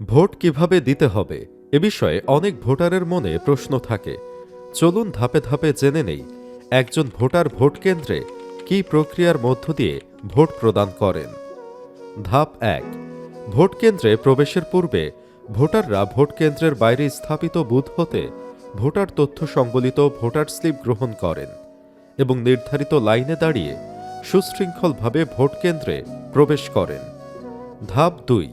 Vote কীভাবে দিতে হবে এ বিষয়ে অনেক ভোটারের মনে প্রশ্ন থাকে। চলুন ধাপে ধাপে জেনে নেই, একজন ভোটার ভোট কেন্দ্রে কী প্রক্রিয়ার মধ্য দিয়ে ভোট প্রদান করেন। ধাপ এক, ভোট কেন্দ্রে প্রবেশের পূর্বে ভোটাররা ভোট কেন্দ্রের বাইরে স্থাপিত বুথ হতে ভোটার তথ্য সংবলিত ভোটার স্লিপ গ্রহণ করেন এবং নির্ধারিত লাইনে দাঁড়িয়ে সুশৃঙ্খলভাবে ভোট কেন্দ্রে প্রবেশ করেন। ধাপ দুই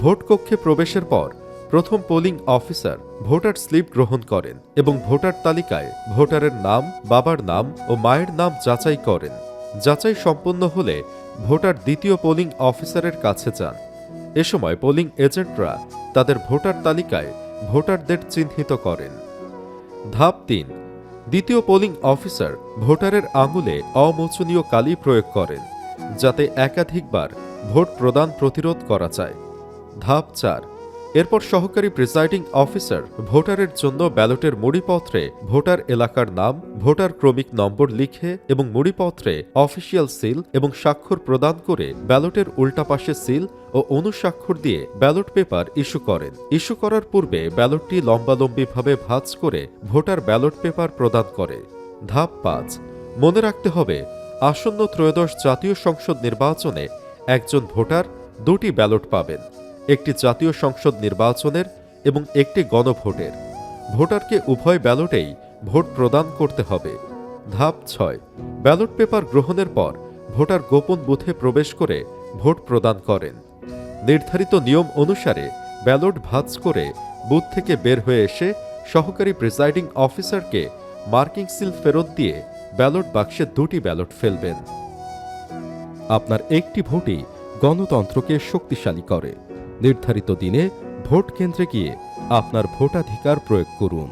ভোট কক্ষে প্রবেশের পর প্রথম পোলিং অফিসার ভোটার স্লিপ গ্রহণ করেন এবং ভোটার তালিকায় ভোটারের নাম, বাবার নাম ও মায়ের নাম যাচাই করেন। যাচাই সম্পন্ন হলে ভোটার দ্বিতীয় পোলিং অফিসারের কাছে যান। এ সময় পোলিং এজেন্টরা তাদের ভোটার তালিকায় ভোটারদের চিহ্নিত করেন। ধাপ তিন, দ্বিতীয় পোলিং অফিসার ভোটারের আঙুলে অমোচনীয় কালি প্রয়োগ করেন, যাতে একাধিকবার ভোট প্রদান প্রতিরোধ করা যায়। ধাপ চার। এরপর সহকারী প্রিসাইডিং অফিসার ভোটারের জন্য ব্যালটের মুড়িপত্রে ভোটার এলাকার নাম, ভোটার ক্রমিক নম্বর লিখে এবং মুড়িপত্রে অফিসিয়াল সিল এবং স্বাক্ষর প্রদান করে ব্যালটের উল্টা পাশে সিল ও অনুস্বাক্ষর দিয়ে ব্যালট পেপার ইস্যু করেন। ইস্যু করার পূর্বে ব্যালটটি লম্বালম্বিভাবে ভাঁজ করে ভোটার ব্যালট পেপার প্রদান করে। ধাপ পাঁচ। মনে রাখতে হবে, আসন্ন ত্রয়োদশ জাতীয় সংসদ নির্বাচনে একজন ভোটার দুটি ব্যালট পাবেন। একটি জাতীয় সংসদ নির্বাচনের এবং একটি গণভোটের। ভোটারকে উভয় ব্যালটেই ভোট প্রদান করতে হবে। ধাপ ছয়, ব্যালট পেপার গ্রহণের পর ভোটার গোপন বুথে প্রবেশ করে ভোট প্রদান করেন। নির্ধারিত নিয়ম অনুসারে ব্যালট ভাঁজ করে বুথ থেকে বের হয়ে এসে সহকারী প্রিসাইডিং অফিসারকে মার্কিং সিল ফেরত দিয়ে ব্যালট বাক্সে দুটি ব্যালট ফেলবেন। আপনার একটি ভোটই গণতন্ত্রকে শক্তিশালী করে। নির্ধারিত দিনে ভোট কেন্দ্রে গিয়ে আপনার ভোটাধিকার প্রয়োগ করুন।